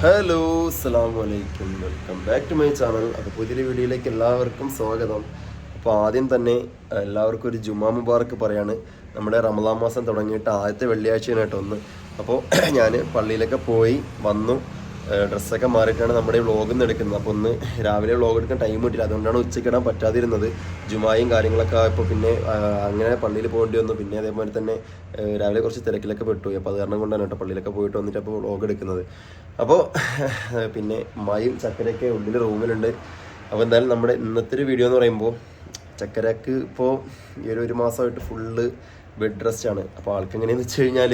Hello അസ്സാം വലൈക്കും welcome back to my channel അപ്പോൾ പുതിയൊരു വീഡിയോയിലേക്ക് എല്ലാവർക്കും സ്വാഗതം. അപ്പോൾ ആദ്യം തന്നെ എല്ലാവർക്കും ഒരു ജുമാ മുബാറക്ക് പറയാണ്. നമ്മുടെ റമദാൻ മാസം തുടങ്ങിയിട്ട് ആദ്യത്തെ വെള്ളിയാഴ്ചയാണ് കേട്ടോ ഒന്ന്. അപ്പോൾ ഞാൻ പള്ളിയിലൊക്കെ പോയി വന്നു. ഡ്രസ്സൊക്കെ മാറിയിട്ടാണ് നമ്മുടെ വ്ളോഗ് നിന്ന് എടുക്കുന്നത്. അപ്പോൾ ഒന്ന് രാവിലെ വ്ളോഗ് എടുക്കാൻ ടൈം കിട്ടില്ല അതുകൊണ്ടാണ് ഉച്ചയ്ക്ക് ഇടാൻ പറ്റാതിരുന്നത്. ജുമായും കാര്യങ്ങളൊക്കെ ഇപ്പോൾ പിന്നെ അങ്ങനെ പള്ളിയിൽ പോകേണ്ടി വന്നു. പിന്നെ അതേപോലെ തന്നെ രാവിലെ കുറച്ച് തിരക്കിലൊക്കെ പെട്ടു അപ്പോൾ അത് കാരണം കൊണ്ടാണ് കേട്ടോ പള്ളിയിലൊക്കെ പോയിട്ട് വന്നിട്ട് അപ്പോൾ വ്ളോഗ് എടുക്കുന്നത്. അപ്പോൾ പിന്നെ മായും ചക്കരയൊക്കെ ഉള്ളിൽ റൂമിലുണ്ട്. അപ്പോൾ എന്തായാലും നമ്മുടെ ഇന്നത്തെ ഒരു വീഡിയോ എന്ന് പറയുമ്പോൾ ചക്കരക്ക് ഇപ്പോൾ ഈ ഒരു ഒരു മാസമായിട്ട് ഫുള്ള് ബെഡ് റെസ്റ്റ് ആണ്. അപ്പോൾ ആൾക്ക് എങ്ങനെയാണെന്ന് വെച്ച് കഴിഞ്ഞാൽ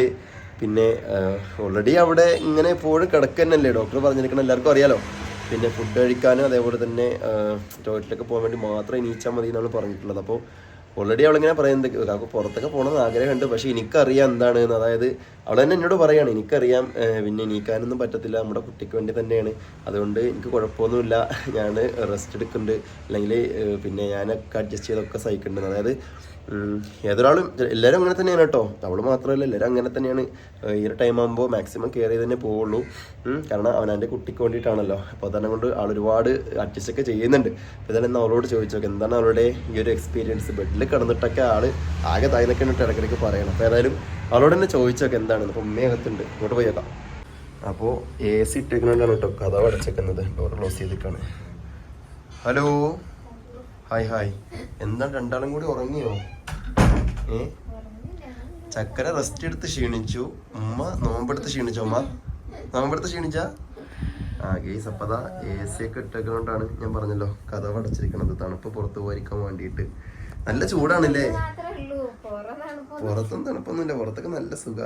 പിന്നെ ഓൾറെഡി അവിടെ ഇങ്ങനെ എപ്പോഴും കിടക്കന്നല്ലേ? ഡോക്ടർ പറഞ്ഞിരിക്കണം എല്ലാവർക്കും അറിയാലോ. പിന്നെ ഫുഡ് കഴിക്കാനും അതേപോലെ തന്നെ ടോയ്ലറ്റിലൊക്കെ പോകാൻ വേണ്ടി മാത്രം എണീച്ചാൽ മതി എന്നാണ് പറഞ്ഞിട്ടുള്ളത്. അപ്പോൾ ഓൾറെഡി അവളിങ്ങനെ പറയുന്നത് കാക്കു പുറത്തൊക്കെ പോകണമെന്ന് ആഗ്രഹമുണ്ട് പക്ഷേ എനിക്കറിയാം എന്താണ് അതായത് അവൾ തന്നെ എന്നോട് പറയുകയാണ് എനിക്കറിയാം പിന്നെ എണീക്കാനൊന്നും പറ്റത്തില്ല നമ്മുടെ കുട്ടിക്ക് വേണ്ടി തന്നെയാണ്. അതുകൊണ്ട് എനിക്ക് കുഴപ്പമൊന്നുമില്ല. ഞാൻ റെസ്റ്റ് എടുക്കുന്നുണ്ട്. അല്ലെങ്കിൽ പിന്നെ ഞാനൊക്കെ അഡ്ജസ്റ്റ് ചെയ്തൊക്കെ സഹിക്കുന്നുണ്ട്. അതായത് ഏതൊരാളും എല്ലാവരും അങ്ങനെ തന്നെയാണ് കേട്ടോ. അവൾ മാത്രമല്ല എല്ലാവരും അങ്ങനെ തന്നെയാണ്. ഈ ഒരു ടൈം ആകുമ്പോൾ മാക്സിമം കെയർ ചെയ്ത് തന്നെ പോവുള്ളൂ കാരണം അവനവന്റെ കുട്ടിക്ക് വേണ്ടിയിട്ടാണല്ലോ. അപ്പോൾ അതന്നെ കൊണ്ട് ആൾ ഒരുപാട് അഡ്ജസ്റ്റ് ഒക്കെ ചെയ്യുന്നുണ്ട്. അപ്പോൾ ഇതെല്ലാം അവളോട് ചോദിച്ചു നോക്കാം എന്താണ് അവളുടെ ഈ ഒരു എക്സ്പീരിയൻസ് ബെഡിൽ കിടന്നിട്ടൊക്കെ ആൾ ആകെ തായ്നൊക്കെ ഇടയ്ക്കിടയ്ക്ക് പറയണം. അപ്പോൾ ഏതായാലും അവളോട് തന്നെ ചോദിച്ചൊക്കെ എന്താണ്? അപ്പോൾ ഉമ്മയകത്തുണ്ട് ഇങ്ങോട്ട് പോയി നോക്കാം. അപ്പോൾ എ സി ഇട്ടേക്കുന്നതുകൊണ്ടാണ് കേട്ടോ കഥ അടച്ചേക്കുന്നത്. ഡോർ ക്ലോസ് ചെയ്തിട്ടാണ് ഹലോ ഹായ് ഹായ് എന്താണ്? രണ്ടാളും കൂടി ഉറങ്ങിയോ? ഏ ചക്കര റെസ്റ്റ് എടുത്ത് ക്ഷീണിച്ചു. ഉമ്മ നോമ്പെടുത്ത് ക്ഷീണിച്ചോ ഉമ്മ? നോമ്പെടുത്ത് ക്ഷീണിച്ച? ആ ഗേസ് അപ്പൊ അതാ എ സി ഒക്കെ ഇട്ടേക്കൊണ്ടാണ് ഞാൻ പറഞ്ഞല്ലോ കഥ അടച്ചിരിക്കണത് തണുപ്പ് പുറത്ത് പോയിരിക്കാൻ വേണ്ടിയിട്ട് നല്ല ചൂടാണല്ലേ? പുറത്തും തണുപ്പൊന്നുമില്ല പുറത്തൊക്കെ നല്ല സുഖ.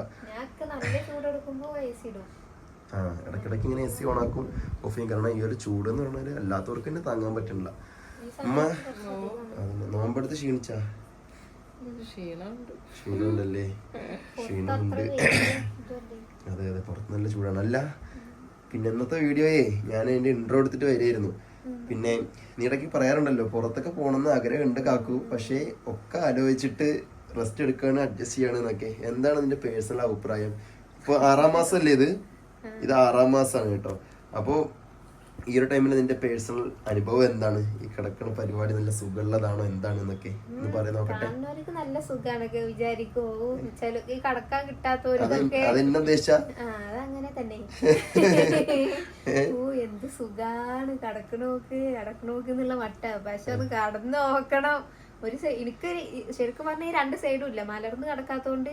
ആ ഇടയ്ക്കിടയ്ക്ക് ഇങ്ങനെ എ സി ഓണാക്കും ഓഫ് ചെയ്യും കാരണം ഈ ഒരു ചൂട് എന്ന് പറഞ്ഞാൽ അല്ലാത്തവർക്ക് തന്നെ താങ്ങാൻ പറ്റണില്ല. ഉമ്മ നോമ്പെടുത്ത് ക്ഷീണിച്ചാ? ക്ഷീണമുണ്ടല്ലേ? ക്ഷീണമുണ്ട്. അതെ അതെ പുറത്ത് നല്ല ചൂടാണ്. അല്ല പിന്നെ ഇന്നത്തെ വീഡിയോയെ ഞാൻ എന്റെ ഇൻട്രോ എടുത്തിട്ട് വരികയായിരുന്നു. പിന്നെ നീ ഇടയ്ക്ക് പറയാറുണ്ടല്ലോ പുറത്തൊക്കെ പോകണമെന്ന് ആഗ്രഹമുണ്ട് കാക്കു. പക്ഷേ ഒക്കെ ആലോചിച്ചിട്ട് റെസ്റ്റ് എടുക്കുകയാണ് അഡ്ജസ്റ്റ് ചെയ്യാണ് എന്നൊക്കെ. എന്താണ് നിന്റെ പേഴ്സണൽ അഭിപ്രായം? ഇപ്പൊ ആറാം മാസം അല്ലേ ഇത് ഇത് ആറാം മാസമാണ് കേട്ടോ. അപ്പോൾ ഈ ഒരു ടൈമിൽ നിന്റെ പേഴ്സണൽ അനുഭവം എന്താണ്? ഈ കിടക്കുന്ന പരിപാടി നല്ല സുഖമുള്ളതാണോ? എന്താണ് എന്നൊക്കെ? എന്ന് പറയാൻ നോക്കട്ടെ. നല്ല സുഖാണൊക്കെ വിചാരിക്കോ ഈ കടക്കാൻ അത് കിട്ടാത്തവർക്കൊക്കെ അതെന്നെ ഉദ്ദേശിച്ച? അതങ്ങനെ തന്നെ. ഓ എന്ത് സുഖാണ്. കടക്കണോക്ക് കടക്കണോക്ക് എന്നുള്ള മട്ട. പക്ഷെ അത് കടന്നു നോക്കണം. ഒരു എനിക്ക് ശരിക്കും പറഞ്ഞ ഈ രണ്ട് സൈഡും ഇല്ല. മലർന്ന് കിടക്കാത്തോണ്ട്.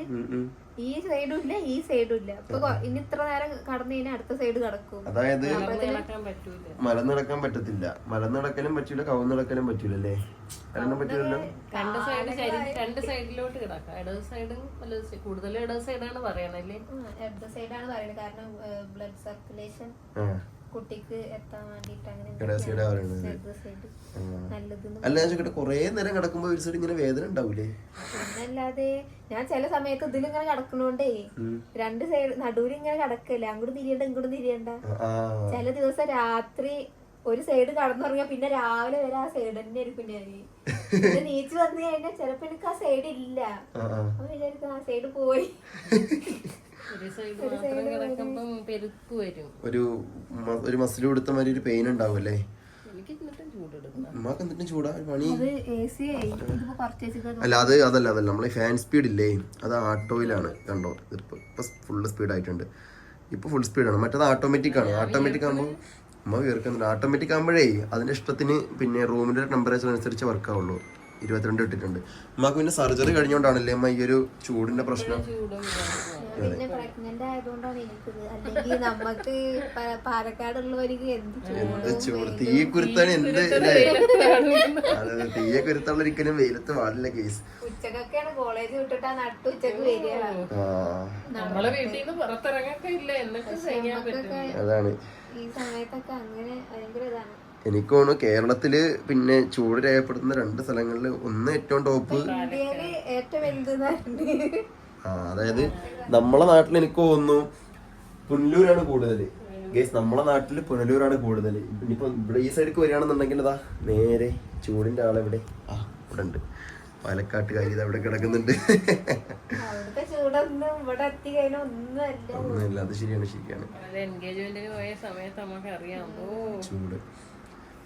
ഈ സൈഡും ഇല്ല ഈ സൈഡും ഇല്ല. അപ്പൊ ഇനി ഇത്ര നേരം കടന്നു കഴിഞ്ഞാൽ അടുത്ത സൈഡ് കിടക്കും. അതായത് നടക്കാൻ കിടക്കാൻ പറ്റത്തില്ല. മലർന്ന് കിടക്കലും പറ്റൂല കവുന്നിടക്കലും പറ്റൂല അല്ലേ രണ്ടും പറ്റൂലല്ലോ? രണ്ട് സൈഡ് രണ്ട് സൈഡിലോട്ട് കിടക്കാം. ഇടത് സൈഡും കൂടുതലും ഇടത് സൈഡാണ് പറയണല്ലേ ഇടത് സൈഡാണ് പറയുന്നത് കാരണം ബ്ലഡ് സർക്കുലേഷൻ ആ കുട്ടിക്ക് എത്താൻ വേണ്ടിട്ട് അല്ല ഞാൻ ചോദിക്കട്ടെ കൊറേ നേരം കിടക്കുമ്പോ ഒരു സൈഡ് ഇങ്ങനെ വേദന ഉണ്ടാവൂലേ? അല്ലാതെ ഞാൻ ചില സമയത്ത് ഇതിലിങ്ങനെ കിടക്കണോണ്ടേ ഉം. രണ്ട് സൈഡ് നടുവിൽ ഇങ്ങനെ കിടക്കല്ലേ? അങ്ങോട്ട് തിരിയണ്ട ഇങ്ങോട്ട് തിരിയണ്ട. ചില ദിവസം രാത്രി ഒരു സൈഡ് കടന്നുറങ്ങിയ പിന്നെ രാവിലെ വരെ ആ സൈഡ് തന്നെ ആയിരിക്കും ഞാൻ. പിന്നെ നീച്ച് വന്നു കഴിഞ്ഞാൽ ചിലപ്പോ എനിക്ക് ആ സൈഡ് ഇല്ല. അപ്പൊ വിചാരിക്കും ആ സൈഡ് പോയി. ഒരു ഒരു മസിൽ കൊടുത്ത മാതിരി ഒരു പെയിൻ ഉണ്ടാവും അല്ലേ? എന്നിട്ടും ചൂടാ ഒരു പണി. അത് അല്ല അതല്ല അതല്ല. നമ്മളെ ഫാൻ സ്പീഡ് ഇല്ലേ? അത് ആട്ടോയിലാണ് കണ്ടോ? ഇതിപ്പോ ഇപ്പൊ ഫുള്ള് സ്പീഡ് ആയിട്ടുണ്ട്. ഇപ്പൊ ഫുൾ സ്പീഡാണ് മറ്റേത് ഓട്ടോമാറ്റിക് ആണ്. ഓട്ടോമാറ്റിക് ആകുമ്പോൾ ഉമ്മ വീർക്കുന്നുണ്ട് ഓട്ടോമാറ്റിക് ആകുമ്പോഴേ അതിന്റെ ഇഷ്ടത്തിന് പിന്നെ റൂമിന്റെ ടെമ്പറേച്ചർ അനുസരിച്ച് വർക്ക് ആവുള്ളൂ. ഇരുപത്തിരണ്ട് ഇട്ടിട്ടുണ്ട്. ഉമ്മക്ക് പിന്നെ സർജറി കഴിഞ്ഞോണ്ടാണല്ലേ അമ്മ ഈ ഒരു ചൂടിന്റെ പ്രശ്നം? എന്ത് ചൂട് തീയെ കുരുത്താണ് എന്ത് അല്ലേ അതെ തീയെ കുരുത്തുള്ള ഒരിക്കലും വെയിലത്ത് പാടില്ല കേസ് ഉച്ചക്കൊക്കെയാണ് കോളേജ് വിട്ടിട്ടാ നട്ടു ഉച്ചയ്ക്ക് വരിക. അതാണ്. ഈ സമയത്തൊക്കെ അങ്ങനെ ഭയങ്കര ഇതാണ്. എനിക്ക് തോന്നുന്നു കേരളത്തിൽ പിന്നെ ചൂട് രേഖപ്പെടുത്തുന്ന രണ്ട് സ്ഥലങ്ങളിൽ ഒന്ന് ഏറ്റവും ടോപ്പ് അതായത് നമ്മളെ നാട്ടിൽ എനിക്ക് തോന്നുന്നു പുനലൂരാണ് കൂടുതൽ ഗേസ് നമ്മളെ നാട്ടിൽ പുനലൂരാണ് കൂടുതൽ ഇനിയിപ്പോ ഇവിടെ ഈ സൈഡിലേക്ക് വരികയാണെന്നുണ്ടെങ്കിൽ അതാ നേരെ ചൂടിന്റെ ആളെവിടെ? ആ ഇവിടെ ഉണ്ട്. പാലക്കാട്ടുകാരി ഇത് അവിടെ കിടക്കുന്നുണ്ട്. അവിടുത്തെ ചൂടൊന്നും ഇവിടെ എത്തി കഴിഞ്ഞാൽ ഒന്നുമല്ല ഒന്നുമില്ല അത് ശരിയാണ് ശരിയാണ്. അത് എൻഗേജ്മെന്റിന് പോയ സമയത്ത് നമുക്ക് അറിയാം ഓ ചൂട്.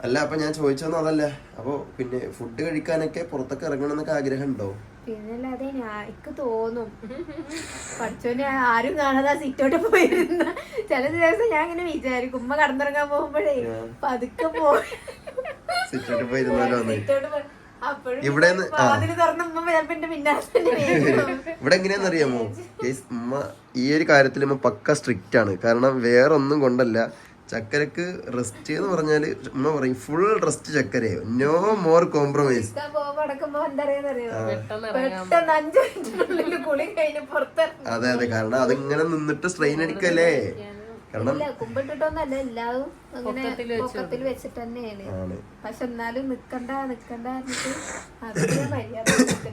അല്ല അപ്പൊ ഞാൻ ചോദിച്ചൊന്നും അതല്ല. അപ്പൊ പിന്നെ ഫുഡ് കഴിക്കാനൊക്കെ പുറത്തൊക്കെ ഇറങ്ങണം എന്നൊക്കെ ആഗ്രഹം ഉണ്ടോ പിന്നല്ലാതെ എനിക്ക് തോന്നും. പഠിച്ചോനെ ആരും കാണാതെ സിറ്റോട്ട് പോയിരുന്ന ചില ദിവസം ഞാൻ ഇങ്ങനെ വിചാരിക്കും ഉമ്മ കടന്നിറങ്ങാൻ പോകുമ്പോഴേ പതുക്കെ പോയി. സിറ്റോട്ട് പോയിരുന്നാലോ. ഇവിടെ എങ്ങനെയാന്നറിയാമോ ഗയ്സ്, ഉമ്മ ഈ ഒരു കാര്യത്തിൽ ഉമ്മ പക്ക സ്ട്രിക്റ്റ് ആണ്. കാരണം വേറൊന്നും കൊണ്ടല്ല. ചക്കരക്ക് റെസ്റ്റ് എന്ന് പറഞ്ഞാൽ ഉമ്മ പറയും ഫുൾ റെസ്റ്റ് ചക്കരയോ. നോ മോർ കോംപ്രമൈസ് അതെ അതെ. കാരണം അതിങ്ങനെ നിന്നിട്ട് സ്ട്രെയിൻ അടിക്കല്ലേ? കാരണം കുമ്പിട്ടിട്ടൊന്നല്ല. പൊക്കത്തിൽ വെച്ചിട്ട് തന്നെയാണ്. പക്ഷെ എന്നാലും നിക്കണ്ട നിക്കണ്ട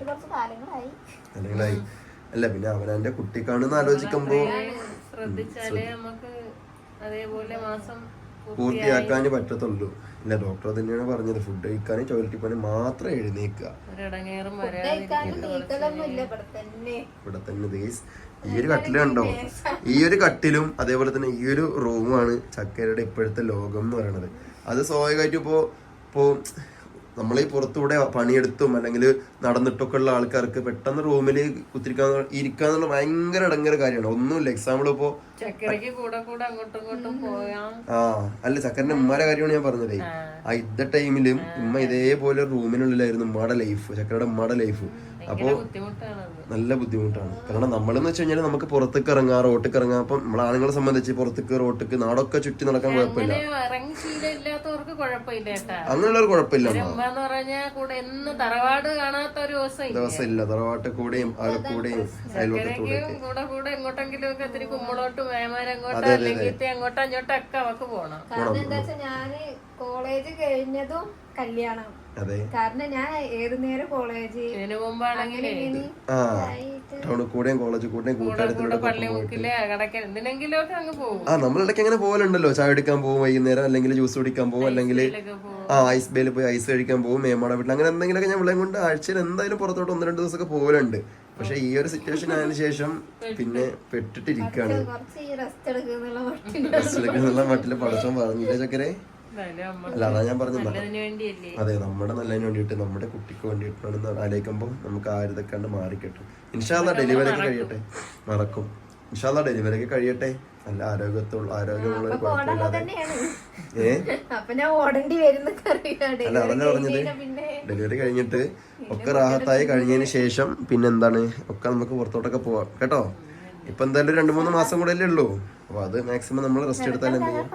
കുറച്ച് കാലങ്ങളായി. അല്ല പിന്നെ അവനവന്റെ കുട്ടിക്കാണെന്ന് ആലോചിക്കുമ്പോ ശ്രദ്ധിച്ചാലേ നമുക്ക് അതേപോലെ മാസം പൂർത്തിയാക്കാനേ പറ്റത്തുള്ളൂ. ഇല്ല ഡോക്ടർ തന്നെയാണ് പറഞ്ഞത് ഫുഡ് കഴിക്കാനും ടോയ്ലറ്റിൽ പോകാനും മാത്രം എഴുന്നേക്കുക. ഇവിടെ തന്നെ. ദേസ് ഈ ഒരു കട്ടിലുണ്ടോ ഈ ഒരു കട്ടിലും അതേപോലെ തന്നെ ഈ ഒരു റൂമാണ് ചക്കരയുടെ ഇപ്പോഴത്തെ ലോകം എന്ന് പറയുന്നത്. അത് സ്വാഭാവികമായിട്ട് ഇപ്പോ ഇപ്പോ നമ്മൾ ഈ പുറത്തൂടെ പണിയെടുത്തും അല്ലെങ്കിൽ നടന്നിട്ടൊക്കെ ഉള്ള ആൾക്കാർക്ക് പെട്ടെന്ന് റൂമിൽ കുത്തിരിക്കാൻ ഇരിക്കുക എന്നുള്ള ഭയങ്കര ഇടങ്ങര കാര്യമാണ്. ഒന്നുമില്ല. എക്സാമ്പിൾ ഇപ്പോ ആ അല്ല ചക്കരന്റെ ഉമ്മാരെ കാര്യമാണ് ഞാൻ പറഞ്ഞതേ. ആ. ഇന്ന ടൈമിലും ഉമ്മ ഇതേപോലെ റൂമിനുള്ളിലായിരുന്നു ഉമ്മയുടെ ലൈഫ് ചക്കരയുടെ ഉമ്മയുടെ ലൈഫ് അപ്പോ ബുദ്ധിമുട്ടാണത്. നല്ല ബുദ്ധിമുട്ടാണ്. കാരണം നമ്മളെന്ന് വെച്ച് കഴിഞ്ഞാൽ നമുക്ക് പുറത്തേക്ക് ഇറങ്ങാം റോട്ടിക്ക് ഇറങ്ങാം. അപ്പം നമ്മളെ ആണുങ്ങളെ സംബന്ധിച്ച് പുറത്തേക്ക് റോട്ടിക്ക് നാടൊക്കെ ചുറ്റി നടക്കാൻ കുഴപ്പമില്ല. അങ്ങനെയുള്ളവർ കുഴപ്പമില്ല കേട്ടാ. അങ്ങനെയുള്ളൊരു കുഴപ്പമില്ല എന്ന് പറഞ്ഞാൽ കൂടെ എന്ന് തറവാട് കാണാത്ത ഒരു ദിവസം ഇല്ല. തറവാട്ട് കൂടെയും അകക്കൂടെയും ഞാൻ കോളേജ് കഴിഞ്ഞതും കല്യാണം. അതെ. കാരണം ഞാൻ ഏത് നേരം കോളേജ് ടൗണിൽ കൂടെയും കോളേജ് കൂടെയും കൂട്ടുകാരത്തിലൂടെ ആ നമ്മളിടയ്ക്ക് അങ്ങനെ പോകലുണ്ടല്ലോ ചായ എടുക്കാൻ പോകും വൈകുന്നേരം അല്ലെങ്കിൽ ജ്യൂസ് കുടിക്കാൻ പോകും അല്ലെങ്കിൽ ആ ഐസ് ബേയിൽ പോയി ഐസ് കഴിക്കാൻ പോകും മേമാട വീട്ടിൽ അങ്ങനെ എന്തെങ്കിലുമൊക്കെ ഞാൻ വിളയും കൊണ്ട് ആഴ്ചയിൽ എന്തായാലും പുറത്തോട്ട് ഒന്ന് രണ്ട് ദിവസമൊക്കെ പോകലുണ്ട് പക്ഷെ ഈ ഒരു സിറ്റുവേഷൻ ആയതിനു ശേഷം പിന്നെ പെട്ടിട്ടിരിക്കുകയാണ് കുറച്ച് ഈ റെസ്റ്റ് എടുക്കുന്നുള്ള മട്ടിൽ പടച്ചോൻ പറഞ്ഞില്ലേ ചക്കരെ? അല്ല അതാ ഞാൻ പറഞ്ഞത്. അതെ നമ്മുടെ നല്ലതിന് വേണ്ടിയിട്ട് നമ്മുടെ കുട്ടിക്ക് വേണ്ടിയിട്ടാണെന്ന് ആലോചിക്കുമ്പോൾ നമുക്ക് ആരുതൊക്കെ കണ്ട് മാറിക്കിട്ടും. ഇൻഷാല്ല ഡെലിവറി ഒക്കെ കഴിയട്ടെ. മറക്കും ഇൻഷാല്ല ഡെലിവറി ഒക്കെ കഴിയട്ടെ. നല്ല ആരോഗ്യത്തുള്ള ആരോഗ്യമുള്ള ഒരു കുഴപ്പമില്ലാതെ. ഏ? അല്ല അതന്നെ പറഞ്ഞത്. ഡെലിവറി കഴിഞ്ഞിട്ട് ഒക്കെ റാഹത്തായി കഴിഞ്ഞതിന് ശേഷം പിന്നെ എന്താണ്? ഒക്കെ നമുക്ക് പുറത്തോട്ടൊക്കെ പോവാം. കേട്ടോ? ഇപ്പൊ എന്തായാലും രണ്ടു മൂന്ന് മാസം കൂടെ അല്ലേ ഉള്ളൂ. അപ്പൊ അത് മാക്സിമം നമ്മൾ റെസ്റ്റ് എടുത്താൽ എന്തെങ്കിലും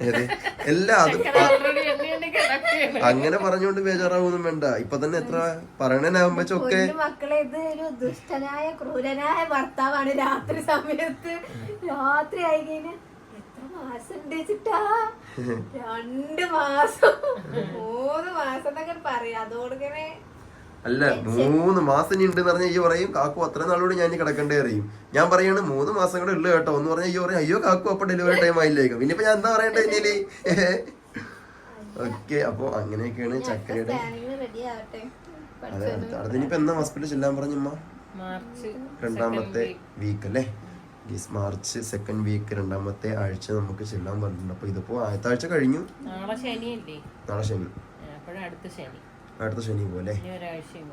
ഏത്? എല്ലാ അത് അങ്ങനെ പറഞ്ഞുകൊണ്ട് ബേജാറാവൊന്നും വേണ്ട. ഇപ്പൊ തന്നെ എത്ര പറയണനാകുമ്പോഴൊക്കെ മക്കളെ ഇത് ഒരു ദുഷ്ടനായ ക്രൂരനായ ഭർത്താവാണ് രാത്രി സമയത്ത്. രാത്രി ആയി കഴിഞ്ഞാൽ മാസം വെച്ചിട്ടാ രണ്ട് മാസം. മൂന്ന് മാസം എന്നൊക്കെ പറയാ. അതോടിങ്ങനെ അല്ല മൂന്ന് മാസം ഇനി ഉണ്ടെന്ന് പറഞ്ഞാൽ ഈ പറയും കാക്കു അത്ര നാളോട് ഞാൻ ഇനി കിടക്കണ്ടേ? അറിയും ഞാൻ പറയാണ് മൂന്ന് മാസം കൂടെ ഉള്ളു കേട്ടോ. എന്ന് പറഞ്ഞാൽ ഈ പറയും അയ്യോ കാക്കു അപ്പൊ ഡെലിവറി ടൈം ആയില്ലേക്കും. പിന്നെ ഇപ്പൊ ഞാൻ എന്താ പറയണ്ടേ ഇനി ഓക്കെ അപ്പൊ അങ്ങനെയൊക്കെയാണ് ചക്കരയുടെ അതെ അടുത്ത ഇനിയിപ്പോ എന്നാ ഹോസ്പിറ്റലിൽ ചെല്ലാൻ പറഞ്ഞമ്മ മാർച്ച് രണ്ടാമത്തെ വീക്ക് അല്ലേ? മാർച്ച് സെക്കൻഡ് വീക്ക് രണ്ടാമത്തെ ആഴ്ച നമുക്ക് ചെല്ലാൻ പറഞ്ഞിട്ടുണ്ട്. അപ്പൊ ഇതിപ്പോ ആദ്യത്തെ ആഴ്ച കഴിഞ്ഞു. നാളെ ശനിയല്ലേ? നാളെ ശനി. അടുത്ത ശനി. അടുത്ത ശനി പോലെ.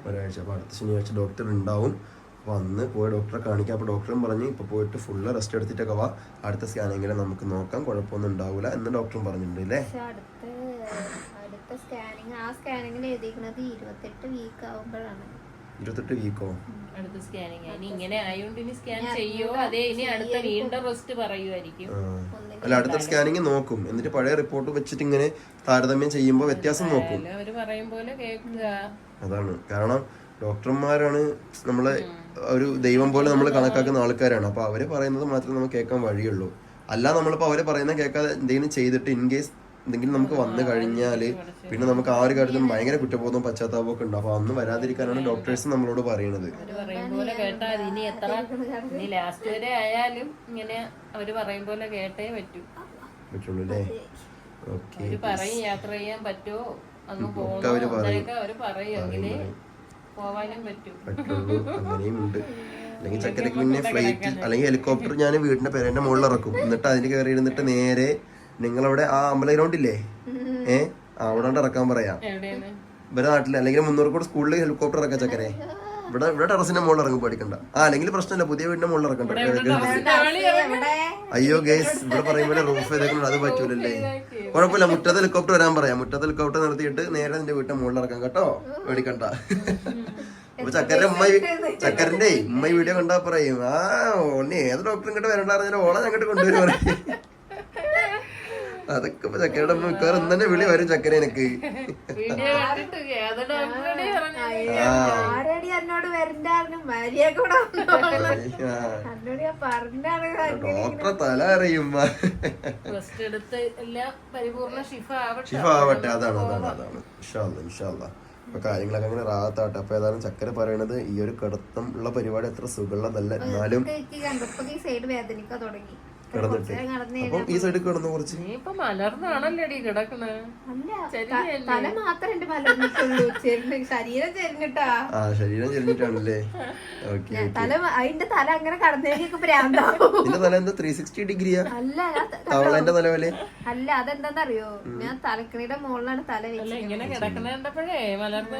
ഒരാഴ്ച അപ്പോൾ അടുത്ത ശനിയാഴ്ച ഡോക്ടർ ഉണ്ടാവും. അപ്പോൾ അന്ന് പോയി ഡോക്ടറെ കാണിക്കാം. അപ്പോൾ ഡോക്ടറും പറഞ്ഞ് ഇപ്പോൾ പോയിട്ട് ഫുള്ള് റെസ്റ്റ് എടുത്തിട്ടൊക്കെ വാ. അടുത്ത സ്കാനിങ്ങിൽ നമുക്ക് നോക്കാം. കുഴപ്പമൊന്നും ഉണ്ടാവില്ല എന്ന് ഡോക്ടറും പറഞ്ഞിട്ടുണ്ട് അല്ലേ അടുത്ത അടുത്ത സ്കാനിങ് ആ സ്കാനിങ്ങിൽ എഴുതിയിരിക്കുന്നത് ഇരുപത്തെട്ട് വീക്ക് ആവുമ്പോഴാണ്. ഇരുപത്തെട്ട് വീക്കോ അടുത്ത സ്കാനിങ് ഇനി ഇങ്ങനെ ആയതുകൊണ്ട് ഇനി സ്കാൻ ചെയ്യോ? അതെ ഇനി അടുത്ത വീണ്ടും റെസ്റ്റ് പറയുമായിരിക്കും അല്ല അടുത്ത സ്കാനിങ് നോക്കും. എന്നിട്ട് പഴയ റിപ്പോർട്ട് വെച്ചിട്ട് ഇങ്ങനെ താരതമ്യം ചെയ്യുമ്പോൾ വ്യത്യാസം നോക്കും. അവർ പറയും പോലെ കേൾക്കുക. അതാണ്. കാരണം ഡോക്ടർമാരാണ് നമ്മളെ ഒരു ദൈവം പോലെ നമ്മൾ കണക്കാക്കുന്ന ആൾക്കാരാണ്. അപ്പോൾ അവർ പറയുന്നത് മാത്രമേ നമുക്ക് കേൾക്കാൻ വഴിയുള്ളൂ. അല്ല നമ്മളിപ്പോൾ അവർ പറയുന്നത് കേൾക്കാതെ എന്തെങ്കിലും ചെയ്തിട്ട് ഇൻ കേസ് എന്തെങ്കിലും നമുക്ക് വന്നു കഴിഞ്ഞാൽ പിന്നെ നമുക്ക് ആ ഒരു കാര്യത്തിലും ഭയങ്കര കുറ്റബോധവും പശ്ചാത്താപവും ഒക്കെ ഉണ്ടാവും. അപ്പൊ അന്ന് വരാതിരിക്കാനാണ് ഡോക്ടേഴ്സ് നമ്മളോട് പറയണത്. പറ്റുള്ളൂ അല്ലേ? ഓക്കെ യാത്ര ചെയ്യാൻ പറ്റുമോ അവർ പറയും. പറ്റുള്ളൂ. അല്ലെങ്കിൽ ചക്കരക്ക് പിന്നെ ഫ്ലൈറ്റ് അല്ലെങ്കിൽ ഹെലികോപ്റ്റർ ഞാൻ വീടിന്റെ പേരന്റെ മുകളിൽ ഇറക്കും. എന്നിട്ട് അതിന് കയറി ഇരുന്നിട്ട് നേരെ നിങ്ങളവിടെ ആ അമ്പല ഗ്രൗണ്ട് ഇല്ലേ? ഏ? അവിടെ ഇറക്കാൻ പറയാം. എവിടെയാണ്? ഇവരെ നാട്ടിൽ അല്ലെങ്കിൽ മുന്നൂറ് കൂടെ സ്കൂളിൽ ഹെലികോപ്റ്റർ ഇറക്കാം ചക്കരേ. ഇവിടെ ഇവിടെ ടെറസിന്റെ മുകളിൽ ഇറങ്ങി പഠിക്കണ്ട ആ അല്ലെങ്കിൽ പ്രശ്നമില്ല പുതിയ വീടിന്റെ മുകളിൽ ഇറക്കണ്ട. അയ്യോ ഗേസ് ഇവിടെ പറയുമ്പോൾ റൂഫ് ചെയ്തേക്കുന്നുണ്ട് അത് പറ്റൂലല്ലേ? കുഴപ്പമില്ല മുറ്റത്ത് ഹെലികോപ്റ്റർ വരാൻ പറയാം. മുറ്റത്ത് ഹെലികോപ്റ്റർ നിർത്തിയിട്ട് നേരെ നിന്റെ വീട്ടിന്റെ മുകളിൽ ഇറക്കാം കേട്ടോ. പേടിക്കണ്ട. അപ്പൊ ചക്കരന്റെ ഉമ്മ ചക്കരന്റെ ഉമ്മ വീഡിയോ കണ്ടാ പറയും. ആ ഓണി ഏത് ഡോക്ടറും ഇങ്ങോട്ട് വരണ്ട ഓളെ ഞങ്ങോട്ട് കൊണ്ടുവരും പറയും. അതൊക്കെ ഇപ്പൊ ചക്കരയുടെ മിക്കവാറും ഇന്ന് തന്നെ വിളി വരും ചക്കര എനിക്ക്. ഡോക്ടറെ തല അറിയും റെസ്റ്റ് എല്ലാം പരിപൂർണ ഷിഫ ആവട്ടെ. ഷിഫ ആവട്ടെ. അതാണ് അതാണ് അതാണ്. ഇൻഷാല്ല ഇൻഷാല്ല അപ്പൊ കാര്യങ്ങളൊക്കെ അങ്ങനെ റാത്താട്ടെ അപ്പൊ ഏതായാലും ചക്കര പറയണത് ഈ ഒരു കിടത്തം ഉള്ള പരിപാടി അത്ര സുഖമുള്ളതല്ല. എന്നാലും കിടന്നിട്ട്. അപ്പം ഈ സൈഡിൽ കിടന്നു കുറച്ച്? ഇപ്പൊ മലർന്നാണല്ലേടി കിടക്കണേ? അല്ല ശരിയല്ലേ? തല മാത്രം എന്റെ മലർന്നിട്ടുള്ളൂ ചെരിഞ്ഞ് ശരീരം ചെരിഞ്ഞിട്ടാ. ആ ശരീരം ചെരിഞ്ഞിട്ടാണല്ലേ? ഓക്കെ തല അതിന്റെ തല അങ്ങനെ നിന്റെ തല എന്താ ത്രീ സിക്സ്റ്റി ഡിഗ്രിയാ? അല്ല തവളന്റെ തല പോലെ? അല്ല അതെന്താന്നറിയോ? ഞാൻ തലക്കണിയുടെ മുകളിലാണ് തല വെച്ചത് ഇങ്ങനെ കിടക്കണ കണ്ടപ്പോഴേ മലർന്ന്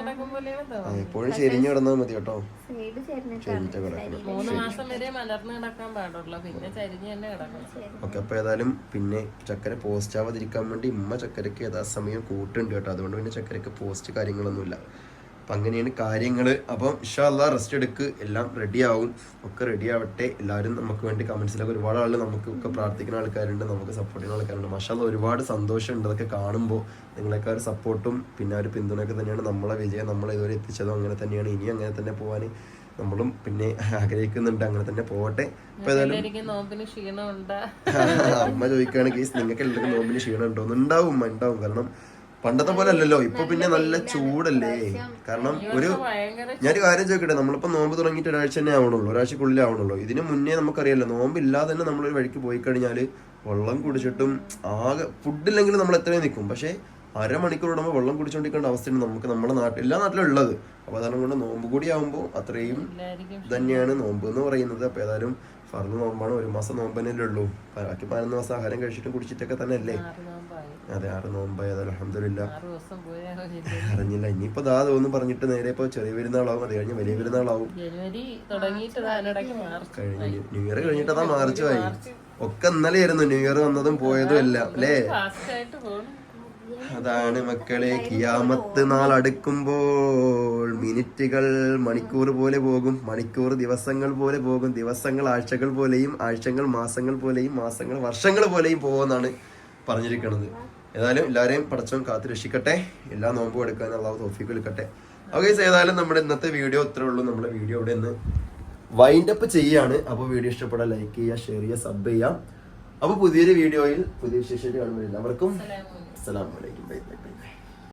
എപ്പോഴും ചെരിഞ്ഞു കിടന്നാൽ മതി കേട്ടോ. സൈഡ് മൂന്ന് മാസം വരെ മലർന്ന് കിടക്കാൻ പാടുള്ളൂ. പിന്നെ ചരിഞ്ഞ് തന്നെ കിടക്കണം. ഓക്കെ അപ്പൊ ഏതായാലും പിന്നെ ചക്കര പോസ്റ്റ് ആവാതിരിക്കാൻ വേണ്ടി ഉമ്മ ചക്കരക്ക് യഥാസമയം കൂട്ടുണ്ട് കേട്ടോ. അതുകൊണ്ട് പിന്നെ ചക്കരക്ക് പോസ്റ്റ് കാര്യങ്ങളൊന്നുമില്ല. അപ്പം അങ്ങനെയാണ് കാര്യങ്ങൾ അപ്പം ഇഷാല്ല റെസ്റ്റ് എടുക്ക്. എല്ലാം റെഡി ആവും. ഒക്കെ റെഡി ആവട്ടെ. എല്ലാവരും നമുക്ക് വേണ്ടി കമൻസിലൊക്കെ ഒരുപാട് ആളുകൾ നമുക്ക് ഒക്കെ പ്രാർത്ഥിക്കുന്ന ആൾക്കാരുണ്ട്. നമുക്ക് സപ്പോർട്ട് ചെയ്യുന്ന ആൾക്കാരുണ്ട്. മഷാല്ല ഒരുപാട് സന്തോഷമുണ്ട് അതൊക്കെ കാണുമ്പോൾ നിങ്ങളൊക്കെ ഒരു സപ്പോർട്ടും പിന്നെ ഒരു പിന്തുണയൊക്കെ തന്നെയാണ് നമ്മളെ വിജയം നമ്മളെ ഇതുവരെ എത്തിച്ചതും അങ്ങനെ തന്നെയാണ്. ഇനി അങ്ങനെ തന്നെ പോകാൻ നമ്മളും പിന്നെ ആഗ്രഹിക്കുന്നുണ്ട്. അങ്ങനെ തന്നെ പോവട്ടെ. ഏതായാലും അമ്മ ചോദിക്കുകയാണ് കേസ് നിങ്ങൾക്ക് എല്ലാവർക്കും നോമ്പിന് ക്ഷീണം ഉണ്ടോ ഉണ്ടാവും. ഉണ്ടാവും. കാരണം പണ്ടത്തെ പോലെ അല്ലല്ലോ ഇപ്പൊ പിന്നെ നല്ല ചൂടല്ലേ. കാരണം ഒരു ഞാനൊരു കാര്യം ചോദിക്കട്ടെ? നമ്മളിപ്പോ നോമ്പ് തുടങ്ങിയിട്ട് ഒരാഴ്ച തന്നെ ആവണുള്ളൂ. ഒരാഴ്ചക്കുള്ളിൽ ആവണുള്ളൂ. ഇതിന് മുന്നേ നമുക്കറിയാലോ നോമ്പ് ഇല്ലാതെ തന്നെ നമ്മളൊരു വഴിക്ക് പോയി കഴിഞ്ഞാൽ വെള്ളം കുടിച്ചിട്ടും ആകെ ഫുഡില്ലെങ്കിലും നമ്മൾ എത്രയും നിൽക്കും പക്ഷേ അരമണിക്കൂർ ഇടുമ്പോൾ വെള്ളം കുടിച്ചുകൊണ്ടിരിക്കേണ്ട അവസ്ഥയാണ് നമുക്ക് നമ്മുടെ നാട്ടിൽ എല്ലാ നാട്ടിലും ഉള്ളത്. അപ്പോൾ അതാണ് കൊണ്ട് നോമ്പ് കൂടി ആകുമ്പോൾ അത്രയും തന്നെയാണ് നോമ്പ് എന്ന് പറയുന്നത്. അപ്പോൾ ഏതായാലും ഫർദ് നോമ്പാണ്. ഒരു മാസം നോമ്പ് തന്നെ ഉള്ളൂ. ബാക്കി പതിനൊന്ന് മാസം ആഹാരം കഴിച്ചിട്ടും കുടിച്ചിട്ടൊക്കെ തന്നെ അല്ലേ ആറ് നോമ്പായി. അതെ ആറ് നോമ്പ് ഏതായാലും അലഹമില്ല അറിഞ്ഞില്ല. ഇനിയിപ്പോ ദാ തോന്നും പറഞ്ഞിട്ട് നേരെ ഇപ്പൊ ചെറിയ പെരുന്നാളാവും. അത് കഴിഞ്ഞ് വലിയ പെരുന്നാളാവും. കഴിഞ്ഞ് ന്യൂ ഇയർ കഴിഞ്ഞിട്ട് അതാ മാർച്ച് ആയി. ഒക്കെ ഇന്നലെ ആയിരുന്നു. ന്യൂ ഇയർ വന്നതും പോയതും എല്ലാം. അല്ലേ? അതാണ് മക്കളെ കിയാമത്ത് നാൾ അടുക്കുമ്പോൾ മിനിറ്റുകൾ മണിക്കൂർ പോലെ പോകും. മണിക്കൂർ ദിവസങ്ങൾ പോലെ പോകും. ദിവസങ്ങൾ ആഴ്ചകൾ പോലെയും ആഴ്ചകൾ മാസങ്ങൾ പോലെയും മാസങ്ങൾ വർഷങ്ങൾ പോലെയും പോകുമെന്നാണ് പറഞ്ഞിരിക്കുന്നത് ഏതായാലും എല്ലാവരെയും പടച്ചവൻ കാത്തു രക്ഷിക്കട്ടെ. എല്ലാ നോമ്പും എടുക്കാൻ അള്ളാഹു തോഫിക്ക് എടുക്കട്ടെ ഓക്കെ ഏതായാലും നമ്മുടെ ഇന്നത്തെ വീഡിയോ ഇത്രേ ഉള്ളൂ. നമ്മുടെ വീഡിയോ ഇവിടെ നിന്ന് വൈൻഡ് അപ്പ് ചെയ്യാണ്. അപ്പോൾ വീഡിയോ ഇഷ്ടപ്പെടാൻ ലൈക്ക് ചെയ്യുക ഷെയർ ചെയ്യുക സബ് ചെയ്യാം അപ്പോൾ പുതിയൊരു വീഡിയോയിൽ പുതിയ വിശേഷം കാണുമ്പോൾ എല്ലാവർക്കും അസ്സലാമു അലൈക്കും. Bye bye bye